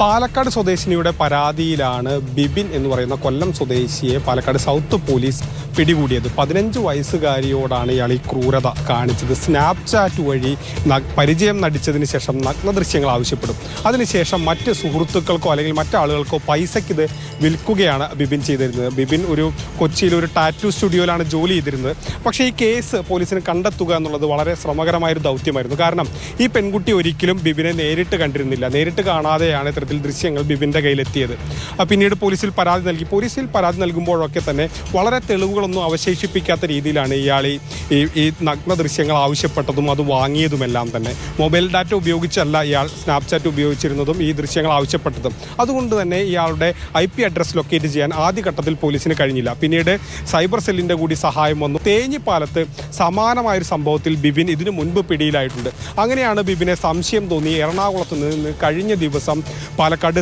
പാലക്കാട് സ്വദേശിനിയുടെ പരാതിയിലാണ് ബിബിൻ എന്ന് പറയുന്ന കൊല്ലം സ്വദേശിയെ പാലക്കാട് സൗത്ത് പോലീസ് പിടികൂടിയത്. പതിനഞ്ച് വയസ്സുകാരിയോടാണ് ഇയാൾ ഈ ക്രൂരത കാണിച്ചത്. സ്നാപ്ചാറ്റ് വഴി പരിചയം നടിച്ചതിന് ശേഷം നഗ്ന ദൃശ്യങ്ങൾ ആവശ്യപ്പെടും. അതിനുശേഷം മറ്റ് സുഹൃത്തുക്കൾക്കോ അല്ലെങ്കിൽ മറ്റാളുകൾക്കോ പൈസയ്ക്ക് ഇത് വിൽക്കുകയാണ് ബിബിൻ ചെയ്തിരുന്നത്. ബിബിൻ ഒരു കൊച്ചിയിൽ ഒരു ടാറ്റു സ്റ്റുഡിയോയിലാണ് ജോലി ചെയ്തിരുന്നത്. പക്ഷേ ഈ കേസ് പോലീസിന് കണ്ടെത്തുക എന്നുള്ളത് വളരെ ശ്രമകരമായൊരു ദൗത്യമായിരുന്നു. കാരണം ഈ പെൺകുട്ടി ഒരിക്കലും ബിബിനെ നേരിട്ട് കണ്ടിരുന്നില്ല. നേരിട്ട് കാണാതെയാണ് ഇത്തരത്തിൽ ദൃശ്യങ്ങൾ ബിബിന്റെ കയ്യിലെത്തിയത്. പിന്നീട് പോലീസിൽ പരാതി നൽകി. പോലീസിൽ പരാതി നൽകുമ്പോഴൊക്കെ തന്നെ വളരെ തെളിവുകളൊന്നും അവശേഷിപ്പിക്കാത്ത രീതിയിലാണ് ഇയാൾ ഈ- ഈ നഗ്ന ദൃശ്യങ്ങൾ ആവശ്യപ്പെട്ടതും അത് വാങ്ങിയതുമെല്ലാം തന്നെ. മൊബൈൽ ഡാറ്റ ഉപയോഗിച്ചല്ല ഇയാൾ സ്നാപ്ചാറ്റ് ഉപയോഗിച്ചിരുന്നതും ഈ ദൃശ്യങ്ങൾ ആവശ്യപ്പെട്ടതും. അതുകൊണ്ട് തന്നെ ഇയാളുടെ ഐ പി അഡ്രസ് ലൊക്കേറ്റ് ചെയ്യാൻ ആദ്യഘട്ടത്തിൽ പോലീസിന് കഴിഞ്ഞില്ല. പിന്നീട് സൈബർ സെല്ലിന്റെ കൂടി സഹായം വന്നു. തേഞ്ഞിപ്പാലത്ത് സമാനമായൊരു സംഭവത്തിൽ ബിബിൻ ഇതിനു മുൻപ് പിടിയിലായിട്ടുണ്ട്. അങ്ങനെയാണ് ബിബിനെ സംശയം തോന്നി എറണാകുളത്ത് നിന്ന് കഴിഞ്ഞ ദിവസം പാലക്കാട്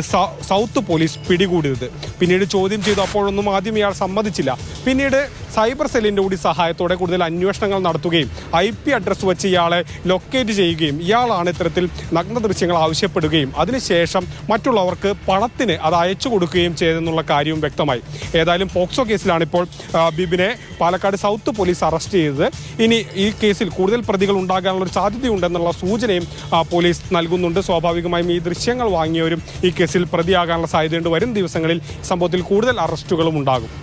സൗത്ത് പോലീസ് പിടികൂടിയത്. പിന്നീട് ചോദ്യം ചെയ്തു അപ്പോഴൊന്നും ആദ്യം ഇയാൾ സമ്മതിച്ചില്ല. പിന്നീട് സൈബർ സെല്ലിന്റെ കൂടി സഹായത്തോടെ കൂടുതൽ അന്വേഷണങ്ങൾ നടത്തുകയും ഐ പി അഡ്രസ്സ് വെച്ച് ഇയാളെ ലൊക്കേറ്റ് ചെയ്യുകയും ഇയാളാണ് ഇത്തരത്തിൽ നഗ്ന ദൃശ്യങ്ങൾ ആവശ്യപ്പെടുകയും അതിനുശേഷം മറ്റുള്ളവർക്ക് പണത്തിന് അത് അയച്ചു കൊടുക്കുകയും ചെയ്തെന്നുള്ള കാര്യവും വ്യക്തമായി. ഏതായാലും പോക്സോ കേസിലാണ് ഇപ്പോൾ ബിബിനെ പാലക്കാട് സൗത്ത് പോലീസ് അറസ്റ്റ് ചെയ്തത്. ഇനി ഈ കേസിൽ കൂടുതൽ പ്രതികൾ ഉണ്ടാകാനുള്ള സാധ്യതയുണ്ടെന്നുള്ള സൂചനയും പോലീസ് നൽകുന്നുണ്ട്. സ്വാഭാവികമായും ഈ ദൃശ്യങ്ങൾ വാങ്ങിയവരും ഈ കേസിൽ പ്രതിയാകാനുള്ള സാധ്യതയുണ്ട് വരും ദിവസങ്ങളിൽ സംഭവത്തിൽ കൂടുതൽ അറസ്റ്റുകളും ഉണ്ടാകും.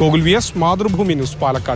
Gokul V S Mathrubhumi news Palakkad.